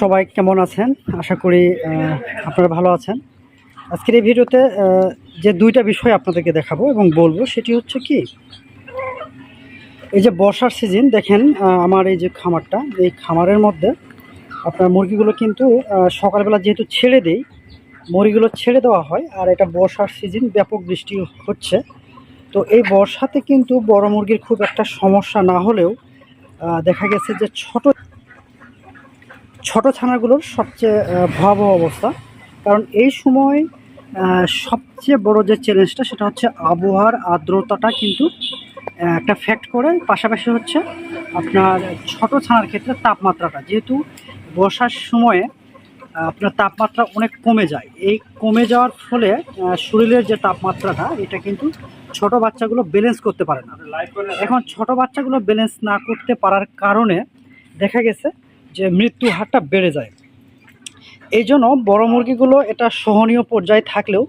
সবাই কেমন আছেন? আশা করি আপনারা ভালো আছেন। আজকের এই ভিডিওতে যে দুইটা বিষয় আপনাদেরকে দেখাবো এবং বলব, সেটি হচ্ছে কি, এই যে বর্ষার সিজন দেখেন আমার এই যে খামারটা, এই খামারের মধ্যে আপনার মুরগিগুলো কিন্তু সকালবেলা যেহেতু ছেড়ে দেই, মুরগিগুলো ছেড়ে দেওয়া হয়, আর এটা বর্ষার সিজন ব্যাপক বৃষ্টি হচ্ছে। তো এই বর্ষাতে কিন্তু বড় মুরগির খুব একটা সমস্যা না হলেও দেখা গেছে যে ছোট ছোট ছানাগুলোর সবচেয়ে ভয়াবহ অবস্থা। কারণ এই সময় সবচেয়ে বড় যে চ্যালেঞ্জটা সেটা হচ্ছে আবহাওয়ার আর্দ্রতাটা কিন্তু একটা ফ্যাক্ট করে। পাশাপাশি হচ্ছে আপনার ছোট ছানার ক্ষেত্রে তাপমাত্রাটা। যেহেতু বর্ষার সময়ে আপনার তাপমাত্রা অনেক কমে যায়। এই কমে যাওয়ার ফলে শরীরের যে তাপমাত্রাটা, এটা কিন্তু ছোট বাচ্চাগুলো ব্যালেন্স করতে পারে না। এখন ছোট বাচ্চাগুলো ব্যালেন্স না করতে পারার কারণে দেখা গেছে যে মৃত্যু হারটা বেড়ে যায়। এই জন্য বড়ো মুরগিগুলো এটা সহনীয় পর্যায়ে থাকলেও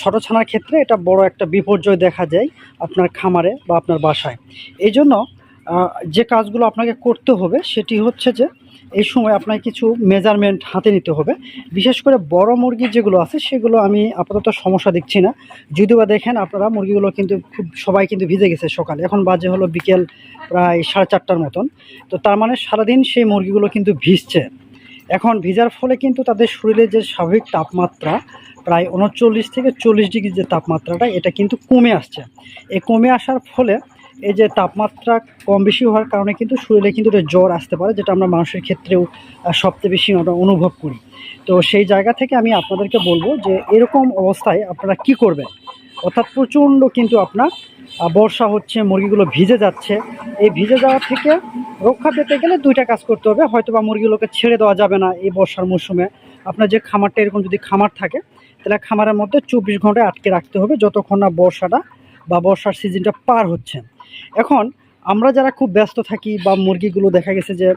ছোটো ছানার ক্ষেত্রে এটা বড় একটা বিপর্যয় দেখা যায় আপনার খামারে বা আপনার বাসায়। এই জন্য যে কাজগুলো আপনাকে করতে হবে সেটি হচ্ছে যে এই সময় আপনাকে কিছু মেজারমেন্ট হাতে নিতে হবে। বিশেষ করে বড় মুরগি যেগুলো আছে, সেগুলো আমি আপাতত সমস্যা দেখছি না। যদিও বা দেখেন আপনারা, মুরগিগুলো কিন্তু খুব, সবাই কিন্তু ভিজে গেছে সকালে। এখন বাজে হলো বিকেল প্রায় সাড়ে চারটার মতন। তো তার মানে সারাদিন সেই মুরগিগুলো কিন্তু ভিজছে। এখন ভিজার ফলে কিন্তু তাদের শরীরে যে স্বাভাবিক তাপমাত্রা, প্রায় উনচল্লিশ থেকে চল্লিশ ডিগ্রি যে তাপমাত্রাটা, এটা কিন্তু কমে আসছে। এই কমে আসার ফলে এই যে তাপমাত্রা কম বেশি হওয়ার কারণে কিন্তু শরীরে কিন্তু একটা জ্বর আসতে পারে, যেটা আমরা মানুষের ক্ষেত্রেও সবচেয়ে বেশি আমরা অনুভব করি। তো সেই জায়গা থেকে আমি আপনাদেরকে বলব যে এরকম অবস্থায় আপনারা কি করবেন? অর্থাৎ প্রচণ্ড কিন্তু আপনার বর্ষা হচ্ছে, মুরগিগুলো ভিজে যাচ্ছে। এই ভিজে যাওয়া থেকে রক্ষা পেতে গেলে দুইটা কাজ করতে হবে। হয়তো বা মুরগিগুলোকে ছেড়ে দেওয়া যাবে না এই বর্ষার মৌসুমে। আপনার যে খামারটা, এরকম যদি খামার থাকে, তাহলে খামারের মধ্যে চব্বিশ ঘন্টায় আটকে রাখতে হবে, যতক্ষণ না বর্ষাটা বা বর্ষার সিজনটা পার হচ্ছে। এখন আমরা যারা খুব ব্যস্ত থাকি বা মুরগিগুলো দেখা গেছে যে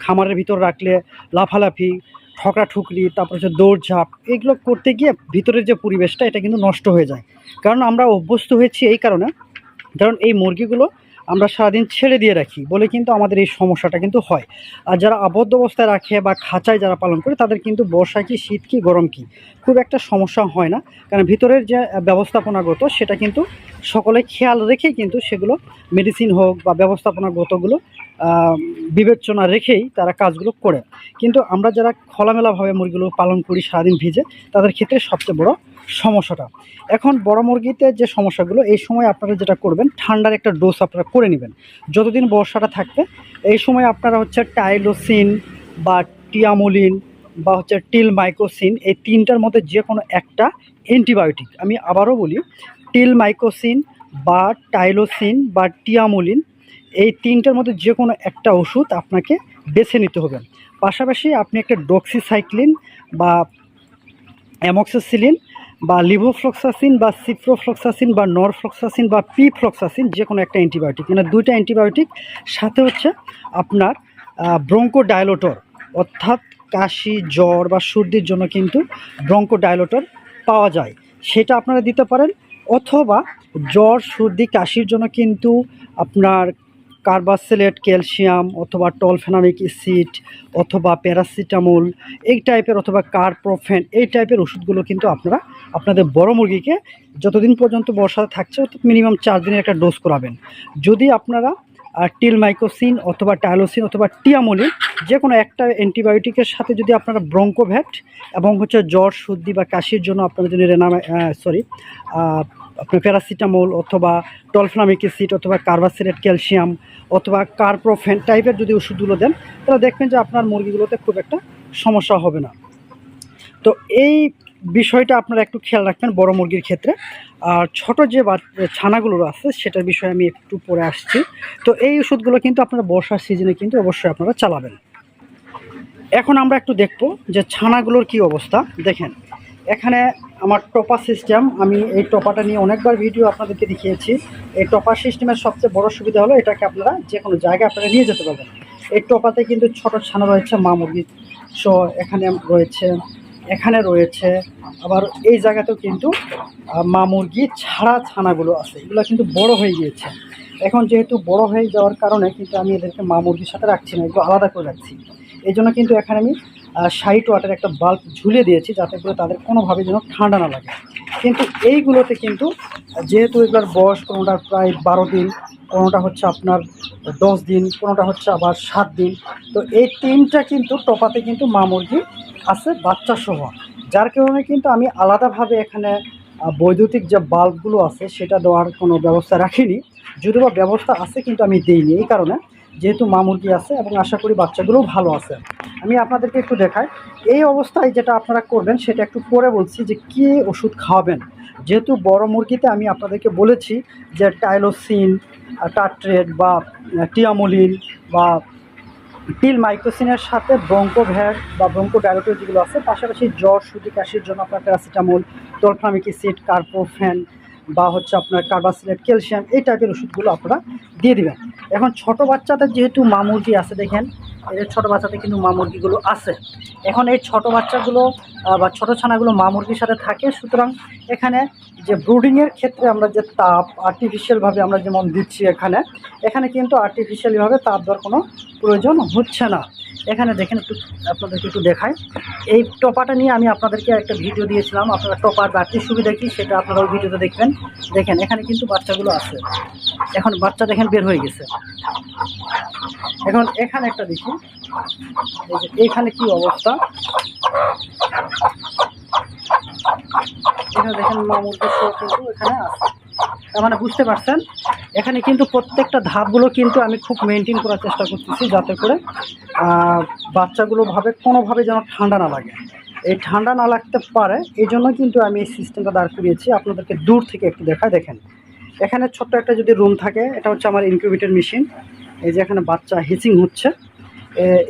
খামারের ভিতর রাখলে লাফালাফি, ঠকরা ঠুকরি, তারপর হচ্ছে দৌড়ঝাঁপ এগুলো করতে গিয়ে ভিতরের যে পরিবেশটা, এটা কিন্তু নষ্ট হয়ে যায়। কারণ আমরা অভ্যস্ত হয়েছি এই কারণে। কারণ এই মুরগিগুলো আমরা সারাদিন ছেড়ে দিয়ে রাখি বলে কিন্তু আমাদের এই সমস্যাটা কিন্তু হয়। আর যারা আবদ্ধ অবস্থায় রাখে বা খাঁচায় যারা পালন করে, তাদের কিন্তু বর্ষা কি, শীত কি, গরম কি, খুব একটা সমস্যা হয় না। কারণ ভিতরের যে ব্যবস্থাপনাগত, সেটা কিন্তু সকলে খেয়াল রেখে কিন্তু সেগুলো মেডিসিন হোক বা ব্যবস্থাপনাগতগুলো বিবেচনা রেখেই তারা কাজগুলো করে। কিন্তু আমরা যারা খোলামেলাভাবে মুরগিগুলো পালন করি, সারাদিন ভিজে, তাদের ক্ষেত্রে সবচেয়ে বড় সমস্যাটা। এখন বড় মুরগিতে যে সমস্যাগুলো, এই সময় আপনারা যেটা করবেন, ঠান্ডার একটা ডোজ আপনারা করে নেবেন। যতদিন বর্ষাটা থাকবে, এই সময় আপনারা হচ্ছে টাইলোসিন বা টিয়ামোলিন বা হচ্ছে টিল মাইকোসিন এই তিনটার মধ্যে যে কোনো একটা অ্যান্টিবায়োটিক। আমি আবারও বলি টিল মাইকোসিন বা টাইলোসিন বা টিয়ামোলিন এই তিনটার মধ্যে যে কোনো একটা ওষুধ আপনাকে বেছে নিতে হবে। পাশাপাশি আপনি একটা ডক্সিসাইক্লিন বা অ্যামক্সিসিলিন বা লিভোফ্লক্সাসিন বা সিপ্রোফ্লক্সাসিন বা নরফ্লক্সাসিন বা পিফ্লক্সাসিন যে কোনো একটা অ্যান্টিবায়োটিক মানে দুইটা অ্যান্টিবায়োটিক সাথে হচ্ছে আপনার ব্রঙ্কোডাইলোটর অর্থাৎ কাশি, জ্বর বা সর্দির জন্য কিন্তু ব্রঙ্কোডাইলোটর পাওয়া যায়। সেটা আপনারা দিতে পারেন, অথবা জ্বর, সর্দি, কাশির জন্য কিন্তু আপনার কার্বাসেলেট ক্যালসিয়াম অথবা টলফেনামিক অ্যাসিড অথবা প্যারাসিটামল, এই টাইপের অথবা কার্প্রোফেন, এই টাইপের ওষুধগুলো কিন্তু আপনারা আপনাদের বড় মুরগিকে যতদিন পর্যন্ত বর্ষা থাকছে, অর্থাৎ মিনিমাম চার দিনের একটা ডোজ করাবেন। যদি আপনারা টিল মাইকোসিন অথবা টাইলোসিন অথবা টিয়ামোলিন যে কোনো একটা অ্যান্টিবায়োটিকের সাথে যদি আপনারা ব্রঙ্কোভ্যাট এবং হচ্ছে জ্বর, সর্দি বা কাশির জন্য আপনারা যদি রেনামা সরি আপনার প্যারাসিটামল অথবা টলফ্লামিক অ্যাসিড অথবা কার্বাসিলেট ক্যালসিয়াম অথবা কার্প্রোফেন টাইপের যদি ওষুধগুলো দেন, তাহলে দেখবেন যে আপনার মুরগিগুলোতে খুব একটা সমস্যা হবে না। তো এই বিষয়টা আপনারা একটু খেয়াল রাখবেন বড় মুরগির ক্ষেত্রে। আর ছোট যে ছানাগুলো আছে, সেটার বিষয়ে আমি একটু পরে আসছি। তো এই ওষুধগুলো কিন্তু আপনারা বর্ষার সিজনে কিন্তু অবশ্যই আপনারা চালাবেন। এখন আমরা একটু দেখব যে ছানাগুলোর কি অবস্থা। দেখেন, এখানে আমার টপা সিস্টেম, আমি এই টপাটা নিয়ে অনেকবার ভিডিও আপনাদেরকে দেখিয়েছি। এই টপা সিস্টেমের সবচেয়ে বড় সুবিধা হলো এটাকে আপনারা যে কোনো জায়গায় আপনারা নিয়ে যেতে পারবেন। এই টপাতে কিন্তু ছোট ছানা রয়েছে, মা মুরগি সো এখানে রয়েছে এখানে রয়েছে, আবার এই জায়গাতেও কিন্তু মা মুরগি ছাড়া ছানাগুলো আছে। এগুলো কিন্তু বড় হয়ে গিয়েছে। এখন যেহেতু বড় হয়ে যাওয়ার কারণে কিন্তু আমি এদেরকে মা মুরগির সাথে রাখছি না এগুলো আলাদা করে রাখছি। এই জন্য কিন্তু এখানে আমি সাইট ওয়াটার একটা বাল্ব ঝুলিয়ে দিয়েছি যাতে করে তাদের কোনোভাবে যেন ঠান্ডা না লাগে। কিন্তু এইগুলোতে কিন্তু, যেহেতু এগুলোর বয়স কোনোটা প্রায় বারো দিন, কোনোটা হচ্ছে আপনার দশ দিন, কোনোটা হচ্ছে আবার সাত দিন, তো এই তিনটা কিন্তু টপাতে কিন্তু মা মুরগি আছে বাচ্চা সহ। যার কারণে কিন্তু আমি আলাদাভাবে এখানে বৈদ্যুতিক যে বাল্বগুলো আছে সেটা দেওয়ার কোনো ব্যবস্থা রাখিনি। যদিও বা ব্যবস্থা আছে কিন্তু আমি দিইনি এই কারণে। যেহেতু মা মুরগি আছে এবং আশা করি বাচ্চাগুলোও ভালো আছে। আমি আপনাদেরকে একটু দেখাই। এই অবস্থায় যেটা আপনারা করবেন, সেটা একটু পরে বলছি যে কী ওষুধ খাওয়াবেন। যেহেতু বড় মুরগিতে আমি আপনাদেরকে বলেছি যে টাইলোসিন, টাট্রেট বা টিয়ামোলিন বা টিল মাইক্রোসিনের সাথে ব্রঙ্কোভ্যাট বা ব্রঙ্কো ডায়োটিক যেগুলো আছে, পাশাপাশি জ্বর, সর্দি, কাশির জন্য আপনার প্যারাসিটামল টলফ্লামিক অ্যাসিড কার্পোফ্যান বা হচ্ছে আপনার কার্বাসিলেট, ক্যালসিয়াম এই টাইপের ওষুধগুলো আপনারা দিয়ে দিবেন। এখন ছোট বাচ্চাদের যেহেতু মা মুরগি আছে দেখেন যে ছোটো বাচ্চাদের কিন্তু মা মুরগিগুলো আছে। এখন এই ছোট বাচ্চাগুলো বা ছোটো ছানাগুলো মা মুরগির সাথে থাকে, সুতরাং এখানে যে ব্রুডিংয়ের ক্ষেত্রে আমরা যে তাপ আর্টিফিশিয়ালভাবে আমরা যেমন দিচ্ছি এখানে এখানে কিন্তু আর্টিফিশিয়ালিভাবে তাপ দেওয়ার কোনো প্রয়োজন হচ্ছে না। এখানে দেখেন একটু, আপনাদেরকে একটু দেখাই। এই টপাটা নিয়ে আমি আপনাদেরকে একটা ভিডিও দিয়েছিলাম। আপনারা টপার বাড়তির সুবিধা কি সেটা আপনারা ওই ভিডিওতে দেখবেন। দেখেন, এখানে কিন্তু বাচ্চাগুলো আছে। এখন বাচ্চা দেখেন বের হয়ে গেছে। এখন এখানে একটা দেখি। এইখানে কি অবস্থা? এখানে দেখেন কিন্তু এখানে আছে। তার মানে বুঝতে পারছেন? এখানে কিন্তু প্রত্যেকটা ধাপগুলো কিন্তু আমি খুব মেনটেন করার চেষ্টা করতেছি যাতে করে বাচ্চাগুলো ভাবে কোনোভাবে যেন ঠান্ডা না লাগে। এই ঠান্ডা না লাগতে পারে, এই জন্য কিন্তু আমি এই সিস্টেমটা দাঁড় করিয়েছি। আপনাদেরকে দূর থেকে একটু দেখায়, দেখেন। এখানে ছোট্ট একটা যদি রুম থাকে, এটা হচ্ছে আমার ইনকিউবেটর মেশিন এই যে এখানে বাচ্চা হিচিং হচ্ছে।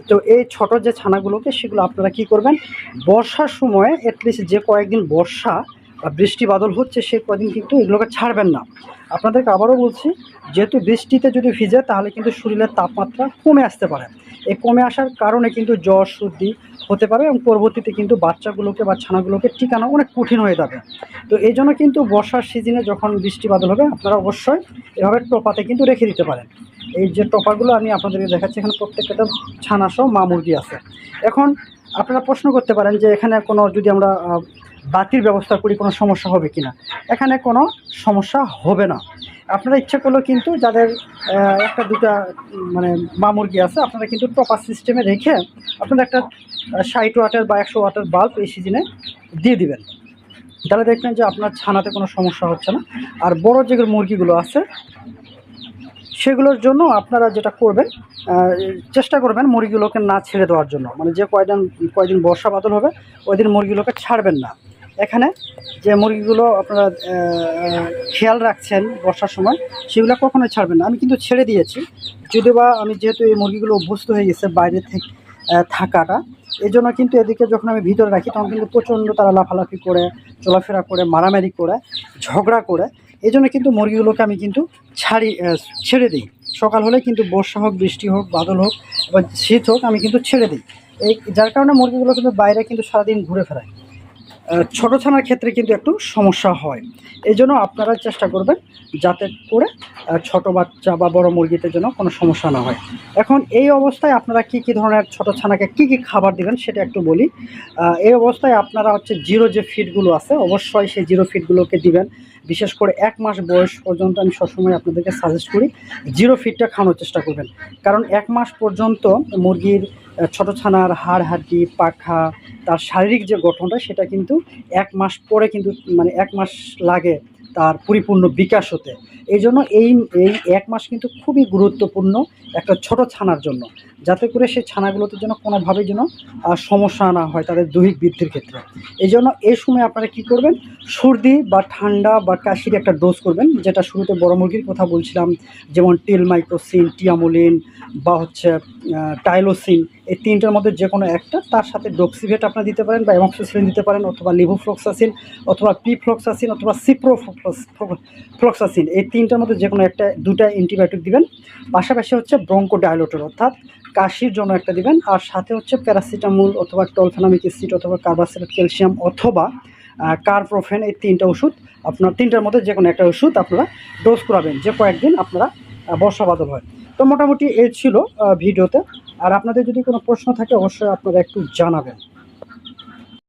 তো এই ছোট যে ছানাগুলোকে, সেগুলো আপনারা কি করবেন? বর্ষার সময় অ্যাটলিস্ট যে কয়েকদিন বর্ষা বৃষ্টি বাদল হচ্ছে, সে কদিন কিন্তু এগুলোকে ছাড়বেন না। আপনাদেরকে আবারও বলছি, যেহেতু বৃষ্টিতে যদি ভিজে, তাহলে কিন্তু শরীরের তাপমাত্রা কমে আসতে পারে। এই কমে আসার কারণে কিন্তু জ্বর, সর্দি হতে পারে এবং পরবর্তীতে কিন্তু বাচ্চাগুলোকে বা ছানাগুলোকে টিকানো অনেক কঠিন হয়ে যাবে। তো এই জন্য কিন্তু বর্ষার সিজনে যখন বৃষ্টি বাদল হবে, আপনারা অবশ্যই এভাবে টোপাতে কিন্তু রেখে দিতে পারেন। এই যে টপাগুলো আমি আপনাদেরকে দেখাচ্ছি, এখানে প্রত্যেকটা ছানা সহ মা মুরগি আছে। এখন আপনারা প্রশ্ন করতে পারেন যে এখানে কোনো যদি আমরা বাতির ব্যবস্থা করি, কোনো সমস্যা হবে কি না এখানে কোনো সমস্যা হবে না। আপনারা ইচ্ছা করলেও কিন্তু যাদের একটা দুটা মানে মা মুরগি আছে, আপনারা কিন্তু টপার সিস্টেমে রেখে আপনারা একটা ষাট ওয়াটের বা একশো ওয়াটের বাল্ব এই সিজনে দিয়ে দিবেন। তাহলে দেখবেন যে আপনার ছানাতে কোনো সমস্যা হচ্ছে না। আর বড় যেগুলো মুরগিগুলো আছে, সেগুলোর জন্য আপনারা যেটা করবেন চেষ্টা করবেন মুরগিগুলোকে না ছেড়ে দেওয়ার জন্য। মানে যে কয়দিন কয়দিন বর্ষা বাদল হবে, ওই দিন মুরগিগুলোকে ছাড়বেন না। এখানে যে মুরগিগুলো আপনারা খেয়াল রাখছেন বর্ষার সময়, সেগুলো কখনোই ছাড়বেন না। আমি কিন্তু ছেড়ে দিয়েছি। যদিও বা আমি যেহেতু এই মুরগিগুলো অভ্যস্ত হয়ে গেছে বাইরে থেকে থাকাটা এই জন্য কিন্তু এদিকে যখন আমি ভিতরে রাখি, তখন কিন্তু প্রচণ্ড তারা লাফালাফি করে, চলাফেরা করে, মারামারি করে, ঝগড়া করে এই জন্য কিন্তু মুরগিগুলোকে আমি কিন্তু ছাড়ি ছেড়ে দিই। সকাল হলে কিন্তু বর্ষা হোক, বৃষ্টি হোক, বাদল হোক বা শীত হোক, আমি কিন্তু ছেড়ে দিই। এই, যার কারণে মুরগিগুলো কিন্তু বাইরে কিন্তু সারাদিন ঘুরে ফেরায়। ছোটো ছানার ক্ষেত্রে কিন্তু একটু সমস্যা হয়। এই জন্য আপনারা চেষ্টা করবেন যাতে করে ছোট বাচ্চা বা বড় মুরগিতে যেন কোনো সমস্যা না হয়। এখন এই অবস্থায় আপনারা কি কি ধরনের ছোট ছানাকে কি কি খাবার দিবেন সেটা একটু বলি। এই অবস্থায় আপনারা হচ্ছে জিরো যে ফিডগুলো আছে, অবশ্যই সেই জিরো ফিডগুলোকে দিবেন। বিশেষ করে এক মাস বয়স পর্যন্ত আমি সবসময় আপনাদেরকে সাজেস্ট করি জিরো ফিডটা খাওয়ানোর চেষ্টা করবেন। কারণ এক মাস পর্যন্ত মুরগির ছোট ছানার হাড় হাড্ডি, পাখা, তার শারীরিক যে গঠনটা, সেটা কিন্তু এক মাস পরে কিন্তু মানে এক মাস লাগে তার পরিপূর্ণ বিকাশ হতে। এই জন্য এই এই এক মাস কিন্তু খুবই গুরুত্বপূর্ণ একটা ছোট ছানার জন্য। যাতে করে সেই ছানাগুলোতে যেন কোনোভাবেই যেন সমস্যা না হয় তাদের দৈহিক বৃদ্ধির ক্ষেত্রে। এই জন্য এই সময় আপনারা কি করবেন? সর্দি বা ঠান্ডা বা কাশির একটা ডোজ করবেন, যেটা শুরুতে বড় মুরগির কথা বলছিলাম, যেমন টিল মাইক্রোসিন টিয়ামোলিন বা হচ্ছে টাইলোসিন। এই তিনটার মধ্যে যে কোনো একটা, তার সাথে ডক্সিভেট আপনারা দিতে পারেন বা এমক্সিসিলিন দিতে পারেন অথবা লিভোফ্লক্সাসিন অথবা পিফ্লক্সাসিন অথবা সিপ্রো ফ্লক্সাসিন। এই তিনটার মধ্যে যে কোনো একটা দুটা অ্যান্টিবায়োটিক দিবেন। পাশাপাশি হচ্ছে ব্রঙ্কো ডায়ালোটের অর্থাৎ কাশির জন্য একটা দিবেন। আর সাথে হচ্ছে প্যারাসিটামল অথবা টলফেনামিক অ্যাসিড অথবা কার্বাসিলেট ক্যালসিয়াম অথবা কার্প্রোফেন এই তিনটা ওষুধ আপনার, তিনটার মধ্যে যে কোনো একটা ওষুধ আপনারা ডোজ করাবেন, যে কয়েকদিন আপনারা বর্ষা বাদল হয়। তো মোটামুটি এ ছিল ভিডিওতে। আর আপনাদের যদি কোনো প্রশ্ন থাকে, অবশ্যই আপনারা একটু জানাবেন।